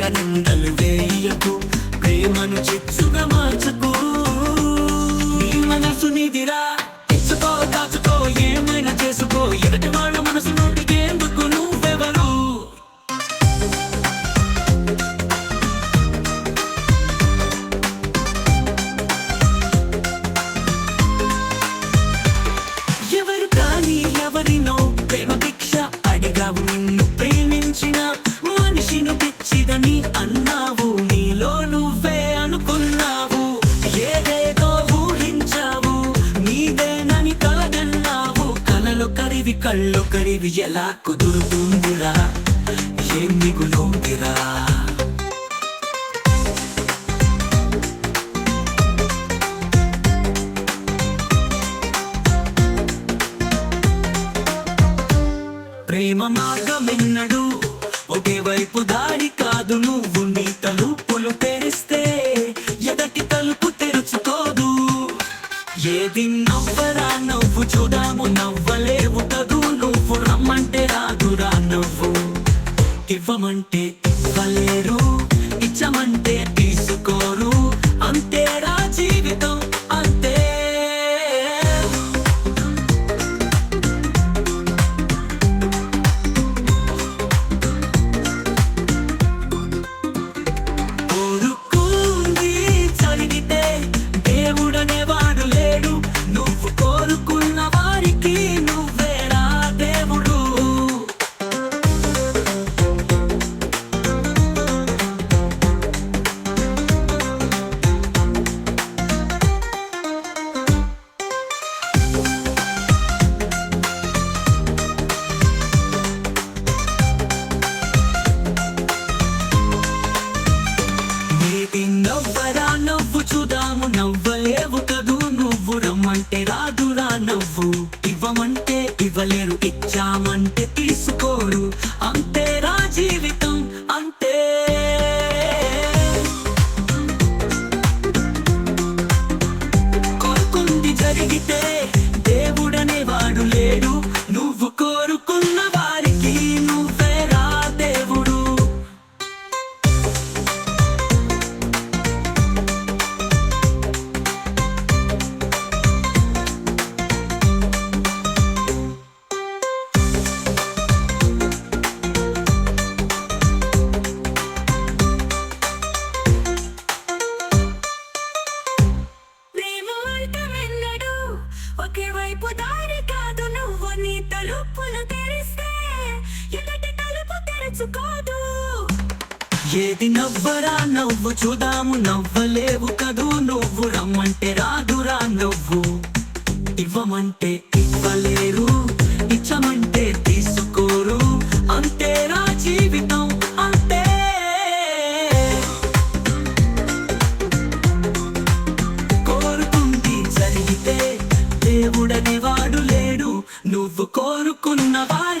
తెగ నిందలు వేయకు ప్రేమను చిచ్చుగా మార్చకు. నీ మనసు నిదిరా తెచ్చుకో దాచుకో ఏమైనా చేసుకో. ఎదుటి కరివి కళ్ళు కరివి ఎలా కుదురుతుందిరా. ఏం మిగులుందిరా ప్రేమ మార్గమెన్నడు? ఒకే వైపు దారి కాదు నువ్వు. నీ తలుపులు తెరిస్తే ఎదటి తలుపు తెరుచుకోదు. ఏది నవ్వరా నవ్వు చూడాము నవ్వలేవు కదూ నువ్వు రాదురా నవ్వు. ఇవ్వమంటే వెన్నడు. మార్గమెన్నడు ఒకే వైపు దారి కాదు నువ్వు నీ తలుపులు తెరిస్తే ఎదుటి తలుపు తెరుచుకోదు. ఏది నవ్వరా నవ్వు చూదాము నవ్వలేవు కదూ నువ్వు. రమ్మంటే రాదురా నవ్వు. ఇవ్వమంటే ఇవ్వలేరు ఇచ్చమంటే దేవుడని వాడు లేడు. నువ్వు కోరుకున్న వారి